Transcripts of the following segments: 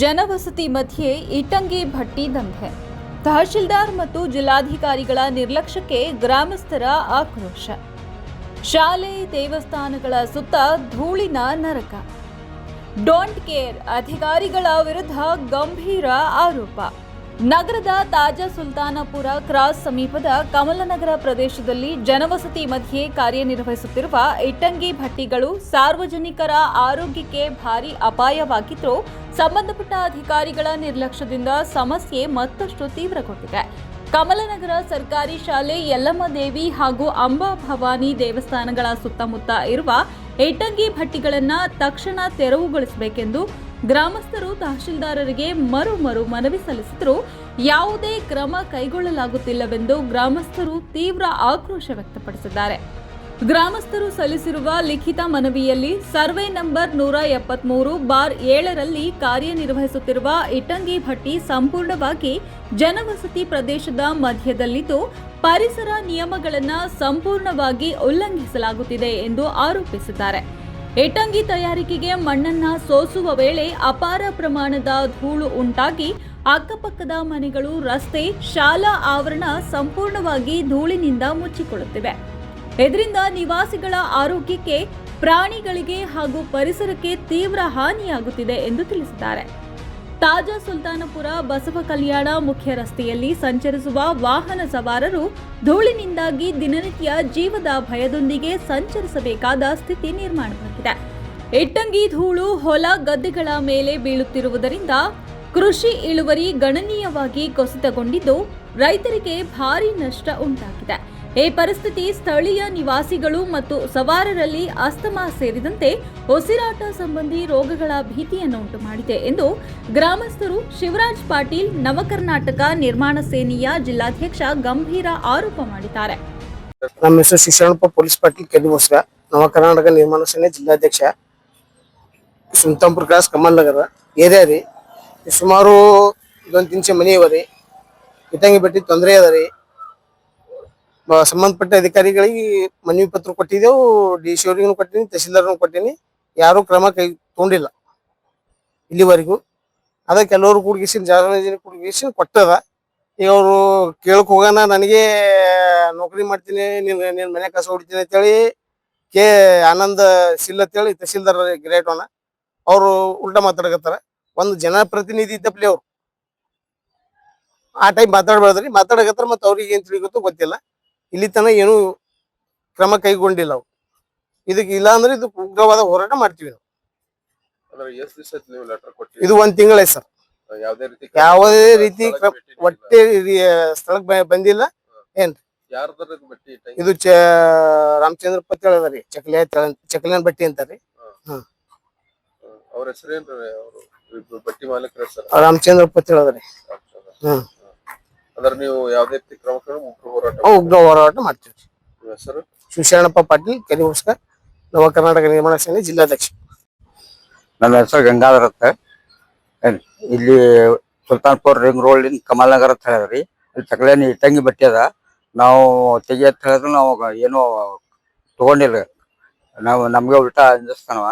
ಜನವಸತಿ ಮಧ್ಯೆ ಇಟ್ಟಂಗಿ ಭಟ್ಟಿ ದಂಧೆ. ತಹಶೀಲ್ದಾರ್ ಮತ್ತು ಜಿಲ್ಲಾಧಿಕಾರಿಗಳ ನಿರ್ಲಕ್ಷ್ಯಕ್ಕೆ ಗ್ರಾಮಸ್ಥರ ಆಕ್ರೋಶ. ಶಾಲೆ, ದೇವಸ್ಥಾನಗಳ ಸುತ್ತ ಧೂಳಿನ ನರಕ. ಡೋಂಟ್ ಕೇರ್ ಅಧಿಕಾರಿಗಳ ವಿರುದ್ಧ ಗಂಭೀರ ಆರೋಪ. ನಗರದ ತಾಜಾ ಸುಲ್ತಾನಪುರ ಕ್ರಾಸ್ ಸಮೀಪದ ಕಮಲನಗರ ಪ್ರದೇಶದಲ್ಲಿ ಜನವಸತಿ ಮಧ್ಯೆ ಕಾರ್ಯನಿರ್ವಹಿಸುತ್ತಿರುವ ಇಟ್ಟಂಗಿ ಭಟ್ಟಿಗಳು ಸಾರ್ವಜನಿಕರ ಆರೋಗ್ಯಕ್ಕೆ ಭಾರಿ ಅಪಾಯವಾಗಿದ್ದು ಸಂಬಂಧಪಟ್ಟ ಅಧಿಕಾರಿಗಳ ನಿರ್ಲಕ್ಷ್ಯದಿಂದ ಸಮಸ್ಯೆ ಮತ್ತಷ್ಟು ತೀವ್ರಗೊಂಡಿದೆ. ಕಮಲನಗರ ಸರ್ಕಾರಿ ಶಾಲೆ ಯಲ್ಲಮ್ಮ ದೇವಿ ಹಾಗೂ ಅಂಬಾ ಭವಾನಿ ದೇವಸ್ಥಾನಗಳ ಸುತ್ತಮುತ್ತ ಇರುವ ಇಟ್ಟಂಗಿ ಭಟ್ಟಿಗಳನ್ನ ತಕ್ಷಣ ತೆರವುಗೊಳಿಸಬೇಕೆಂದು ಗ್ರಾಮಸ್ಥರು ತಹಶೀಲ್ದಾರರಿಗೆ ಮರು ಮರು ಮನವಿ ಸಲ್ಲಿಸಿದರೂ ಯಾವುದೇ ಕ್ರಮ ಕೈಗೊಳ್ಳಲಾಗುತ್ತಿಲ್ಲವೆಂದು ಗ್ರಾಮಸ್ಥರು ತೀವ್ರ ಆಕ್ರೋಶ ವ್ಯಕ್ತಪಡಿಸಿದ್ದಾರೆ. ಗ್ರಾಮಸ್ಥರು ಸಲ್ಲಿಸಿರುವ ಲಿಖಿತ ಮನವಿಯಲ್ಲಿ ಸರ್ವೆ ನಂಬರ್ ನೂರ ಎಪ್ಪತ್ಮೂರು ಬಾರ್ ಏಳರಲ್ಲಿ ಕಾರ್ಯನಿರ್ವಹಿಸುತ್ತಿರುವ ಇಟ್ಟಂಗಿ ಭಟ್ಟಿ ಸಂಪೂರ್ಣವಾಗಿ ಜನವಸತಿ ಪ್ರದೇಶದ ಮಧ್ಯದಲ್ಲಿದ್ದು, ಪರಿಸರ ನಿಯಮಗಳನ್ನು ಸಂಪೂರ್ಣವಾಗಿ ಉಲ್ಲಂಘಿಸಲಾಗುತ್ತಿದೆ ಎಂದು ಆರೋಪಿಸಿದ್ದಾರೆ. ಇಟ್ಟಂಗಿ ತಯಾರಿಕೆಗೆ ಮಣ್ಣನ್ನ ಸೋಸುವ ವೇಳೆ ಅಪಾರ ಪ್ರಮಾಣದ ಧೂಳು ಉಂಟಾಗಿ ಅಕ್ಕಪಕ್ಕದ ಮನೆಗಳು, ರಸ್ತೆ, ಶಾಲಾ ಆವರಣ ಸಂಪೂರ್ಣವಾಗಿ ಧೂಳಿನಿಂದ ಮುಚ್ಚಿಕೊಳ್ಳುತ್ತಿವೆ. ಇದರಿಂದ ನಿವಾಸಿಗಳ ಆರೋಗ್ಯಕ್ಕೆ ಪ್ರಾಣಿಗಳಿಗೆ ಹಾಗೂ ಪರಿಸರಕ್ಕೆ ತೀವ್ರ ಹಾನಿಯಾಗುತ್ತಿದೆ ಎಂದು ತಿಳಿಸಿದ್ದಾರೆ. ತಾಜಾ ಸುಲ್ತಾನಪುರ, ಬಸವ ಕಲ್ಯಾಣ ಮುಖ್ಯ ರಸ್ತೆಯಲ್ಲಿ ಸಂಚರಿಸುವ ವಾಹನ ಸವಾರರು ಧೂಳಿನಿಂದಾಗಿ ದಿನನಿತ್ಯ ಜೀವದ ಭಯದೊಂದಿಗೆ ಸಂಚರಿಸಬೇಕಾದ ಸ್ಥಿತಿ ನಿರ್ಮಾಣವಾಗಿದೆ ಇಟ್ಟಂಗಿ, ಧೂಳು, ಹೊಲ, ಗದ್ದೆಗಳ ಮೇಲೆ ಬೀಳುತ್ತಿರುವುದರಿಂದ ಕೃಷಿ ಇಳುವರಿ ಗಣನೀಯವಾಗಿ ಕುಸಿತಗೊಂಡಿದ್ದು ರೈತರಿಗೆ ಭಾರಿ ನಷ್ಟ ಉಂಟಾಗಿದೆ. ಈ ಪರಿಸ್ಥಿತಿ ಸ್ಥಳೀಯ ನಿವಾಸಿಗಳು ಮತ್ತು ಸವಾರರಲ್ಲಿ ಅಸ್ತಮಾ ಸೇರಿದಂತೆ ಉಸಿರಾಟ ಸಂಬಂಧಿ ರೋಗಗಳ ಭೀತಿಯನ್ನು ಉಂಟು ಮಾಡಿದೆ ಎಂದು ಗ್ರಾಮಸ್ಥರು ಶಿವರಾಜ್ ಪಾಟೀಲ್, ನವಕರ್ನಾಟಕ ನಿರ್ಮಾಣ ಸೇನೆಯ ಜಿಲ್ಲಾಧ್ಯಕ್ಷ ಗಂಭೀರ ಆರೋಪ ಮಾಡಿದ್ದಾರೆ. ನಮ್ಮ ಹೆಸರು ಶಿಕ್ಷಣಪ್ಪ ಪೊಲೀಸ್ ಪಾಟೀಲ್ ಕೆಂದುಮಸ್ಗ ನವಕರ್ನಾಟಕ ನಿರ್ಮಾಣ ಸೇನೆ ಜಿಲ್ಲಾಧ್ಯಕ್ಷ. ಸುಲ್ತಾನ್ಪುರ ಕ್ರಾಸ್ ಕಮಲ್ ನಗರ ಏರಿಯಾ ಸುಮಾರು ಇದೊಂದು ತಿಂಚೆ ಮನೆ ಇಟ್ಟಂಗಿ ಬೆಟ್ಟಿ ತೊಂದರೆ ಅದ ರೀ. ಸಂಬಂಧಪಟ್ಟ ಅಧಿಕಾರಿಗಳಿಗೆ ಮನವಿ ಪತ್ರ ಕೊಟ್ಟಿದ್ದೆವು, ಡಿ ಸಿ ಅವ್ರಿಗೂ ಕೊಟ್ಟಿನಿ ತಹಸೀಲ್ದಾರ್ನು ಕೊಟ್ಟಿನಿ. ಯಾರು ಕ್ರಮ ಕೈ, ತಗೊಂಡಿಲ್ಲ ಇಲ್ಲಿವರೆಗೂ. ಅದ ಕೆಲವರು ಕೂಡ್ಗಿಸಿನ ಜಾಗರಣ ಕೂಡ್ಗಿಸಿ ಕೊಟ್ಟದ. ಈಗ ಅವರು ಕೇಳಕ್ ಹೋಗೋಣ, ನನಗೆ ನೌಕರಿ ಮಾಡ್ತೀನಿ, ನಿನ್ ನಿನ್ ಮನೆ ಕಸ ಹೊಡಿತೀನಿ ಅಂತೇಳಿ ಕೆ ಆನಂದ ಸಿಲ್ ಅಂತೇಳಿ ತಹಸೀಲ್ದಾರ ಗ್ರೇಟ್ ಅವನ ಅವರು ಉಲ್ಟಾ ಮಾತಾಡಕತ್ತಾರ. ಒಂದು ಜನಪ್ರತಿನಿಧಿ ಇದ್ದಪ್ಲಿ ಅವ್ರು. ಆ ಟೈಮ್ ಮಾತಾಡ್ಬಾರ್ದ್ರಿ ಮಾತಾಡಕತ್ರ ಮತ್ತೆ ಅವ್ರಿಗೆ ಏನ್ ತಿಳಿಗುತ್ತೋ ಗೊತ್ತಿಲ್ಲ. ಇಲ್ಲಿ ತನಕ ಏನು ಕ್ರಮ ಕೈಗೊಂಡಿಲ್ಲ ಅವು ಇದಕ್ಕೆ ಇಲ್ಲ ಅಂದ್ರೆ ಇದು ಉಗ್ರವಾದ ಹೋರಾಟ ಮಾಡ್ತೀವಿ ನಾವು. ಇದು ಒಂದ್ ತಿಂಗಳೇ ಸರ್. ಯಾವ್ದೇ ರೀತಿ ಒಟ್ಟೆ ಸ್ಥಳಕ್ಕೆ ಬಂದಿಲ್ಲ. ಏನ್ರಿ? ಇದು ಚ ರಾಮಚಂದ್ರ ಪತಿ ಅದಾರಿ ಚಕ್ಲಿ ಚಕ್ಲಿಯನ್ ಬಟ್ಟಿ ಅಂತಾರಿ ಹ್ಮ್. ಅವ್ರ ಹೆಸರೇನ್ರಿ ಅವರು? ಬಟ್ಟಿ ಮಾಲೀಕರ ಹೆಸರು? ರಾಮಚಂದ್ರ ಪತಿ ಹ್ಮ್. ಅಂದ್ರೆ ನೀವು ಯಾವುದೇ ರೀತಿ ಕ್ರಮ ಉಗ್ರ ಹೋರಾಟ ಉಗ್ರ ಹೋರಾಟ ಮಾಡ್ತೀವಿ. ನಿಮ್ಮ ಹೆಸರು? ಶಿವಶರಣಪ್ಪ ಪಾಟೀಲ್ ಕೆರಿಮಸ್ಕ ನವ ಕರ್ನಾಟಕ ನಿರ್ಮಾಣ ಸೇನೆ ಜಿಲ್ಲಾಧ್ಯಕ್ಷ. ನನ್ನ ಹೆಸರು ಗಂಗಾಧರ್ ಅಂತ. ಏನ್ ಇಲ್ಲಿ ಸುಲ್ತಾನ್ಪುರ್ ರಿಂಗ್ ರೋಡ್ ಕಮಲ್ ನಗರ ಅಂತ ಹೇಳಿದ್ರಿ ಅಲ್ಲಿ ಚಕಲೇನಿ ಇಟ್ಟಂಗಿ ಬಟ್ಟೆ ಅದ. ನಾವು ತೆಗಿ ಅಂತ ಹೇಳಿದ್ರು ನಾವು ಏನು ತಗೊಂಡಿಲ್ಲ. ನಾವು ನಮ್ಗೆ ಉಲ್ಟಾ ಅಂಜಿಸ್ತಾನವ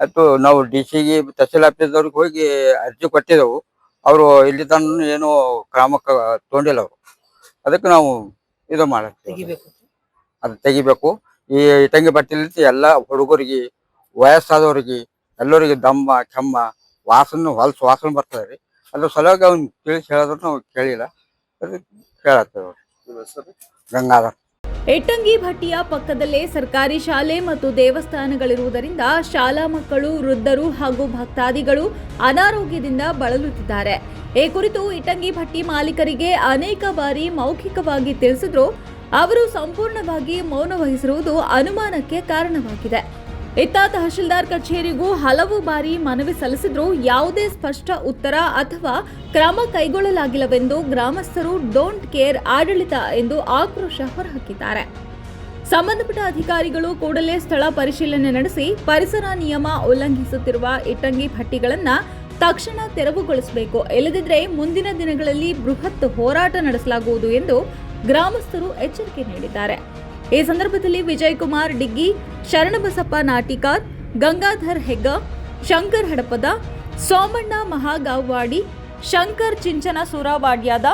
ಆಯ್ತು ನಾವು ಡಿ ಸಿಗೆ ತಹಸೀಲ್ ಆಫೀಸ್ದವ್ರಿಗೆ ಹೋಗಿ ಅರ್ಜಿ ಕೊಟ್ಟಿದ್ದೆವು. ಅವರು ಇಲ್ಲಿ ತನ್ನ ಏನು ಕ್ರಮ ತೊಂಡಿಲ್ಲ ತಗೊಂಡಿಲ್ಲ ಅವರು. ಅದಕ್ಕೆ ನಾವು ಇದು ಮಾಡತ್ತೀವಿ ಅದು ತೆಗಿಬೇಕು. ಈ ತಂಗಿ ಬಟ್ಟೆಲಿ ಎಲ್ಲ ಹುಡುಗರಿಗೆ ವಯಸ್ಸಾದವ್ರಿಗೆ ಎಲ್ಲರಿಗೆ ದಮ್ಮ ಕೆಮ್ಮ ವಾಸನೆ ಹೊಲಸು ವಾಸನೆ ಬರ್ತದೆ ರೀ. ಅದ್ರ ಸಲುವಾಗಿ ಅವ್ನು ತಿಳಿಸಿ ಹೇಳಿದ್ರು ನಾವು ಕೇಳಿಲ್ಲ. ಅದಕ್ಕೆ ಕೇಳತ್ತೇವೆ ಗಂಗಾಧರ್. ಇಟ್ಟಂಗಿ ಭಟ್ಟಿಯ ಪಕ್ಕದಲ್ಲೇ ಸರ್ಕಾರಿ ಶಾಲೆ ಮತ್ತು ದೇವಸ್ಥಾನಗಳಿರುವುದರಿಂದ ಶಾಲಾ ಮಕ್ಕಳು, ವೃದ್ಧರು ಹಾಗೂ ಭಕ್ತಾದಿಗಳು ಅನಾರೋಗ್ಯದಿಂದ ಬಳಲುತ್ತಿದ್ದಾರೆ. ಈ ಕುರಿತು ಇಟ್ಟಂಗಿ ಭಟ್ಟಿ ಮಾಲೀಕರಿಗೆ ಅನೇಕ ಬಾರಿ ಮೌಖಿಕವಾಗಿ ತಿಳಿಸಿದ್ರು. ಅವರು ಸಂಪೂರ್ಣವಾಗಿ ಮೌನ ವಹಿಸಿರುವುದು ಅನುಮಾನಕ್ಕೆ ಕಾರಣವಾಗಿದೆ. ಇತ್ತ ತಹಶೀಲ್ದಾರ್ ಕಚೇರಿಗೂ ಹಲವು ಬಾರಿ ಮನವಿ ಸಲ್ಲಿಸಿದ್ರೂ ಯಾವುದೇ ಸ್ಪಷ್ಟ ಉತ್ತರ ಅಥವಾ ಕ್ರಮ ಕೈಗೊಳ್ಳಲಾಗಿಲ್ಲವೆಂದು ಗ್ರಾಮಸ್ಥರು ಡೋಂಟ್ ಕೇರ್ ಆಡಳಿತ ಎಂದು ಆಕ್ರೋಶ ಹೊರಹಾಕಿದ್ದಾರೆ. ಸಂಬಂಧಪಟ್ಟ ಅಧಿಕಾರಿಗಳು ಕೂಡಲೇ ಸ್ಥಳ ಪರಿಶೀಲನೆ ನಡೆಸಿ ಪರಿಸರ ನಿಯಮ ಉಲ್ಲಂಘಿಸುತ್ತಿರುವ ಇಟ್ಟಂಗಿ ಭಟ್ಟಿಗಳನ್ನು ತಕ್ಷಣ ತೆರವುಗೊಳಿಸಬೇಕು. ಇಲ್ಲದಿದ್ದರೆ ಮುಂದಿನ ದಿನಗಳಲ್ಲಿ ಬೃಹತ್ ಹೋರಾಟ ನಡೆಸಲಾಗುವುದು ಎಂದು ಗ್ರಾಮಸ್ಥರು ಎಚ್ಚರಿಕೆ ನೀಡಿದ್ದಾರೆ. ಈ ಸಂದರ್ಭದಲ್ಲಿ ವಿಜಯ್ ಕುಮಾರ್ ಡಿಗ್ಗಿ ಶರಣಬಸಪ್ಪ ನಾಟಿಕಾರ್, ಗಂಗಾಧರ್ ಹೆಗ್ಗ, ಶಂಕರ್ ಹಡಪದ, ಸೋಮಣ್ಣ ಮಹಾಗಾವ್ವಾಡಿ, ಶಂಕರ್ ಚಿಂಚನ ಸೂರಾವಾಡ್ಯಾದ,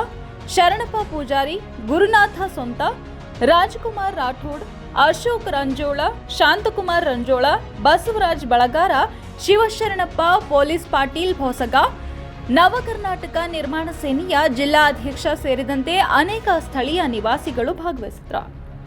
ಶರಣಪ್ಪ ಪೂಜಾರಿ, ಗುರುನಾಥ ಸೊಂತ, ರಾಜ್ಕುಮಾರ್ ರಾಠೋಡ್, ಅಶೋಕ್ ರಂಜೋಳ, ಶಾಂತಕುಮಾರ್ ರಂಜೋಳ, ಬಸವರಾಜ್ ಬಳಗಾರ, ಶಿವಶರಣಪ್ಪ, ಪೊಲೀಸ್ ಪಾಟೀಲ್ ಭೋಸಗ, ನವಕರ್ನಾಟಕ ನಿರ್ಮಾಣ ಸೇನೆಯ ಜಿಲ್ಲಾಧ್ಯಕ್ಷ ಸೇರಿದಂತೆ ಅನೇಕ ಸ್ಥಳೀಯ ನಿವಾಸಿಗಳು ಭಾಗವಹಿಸಿದ್ರು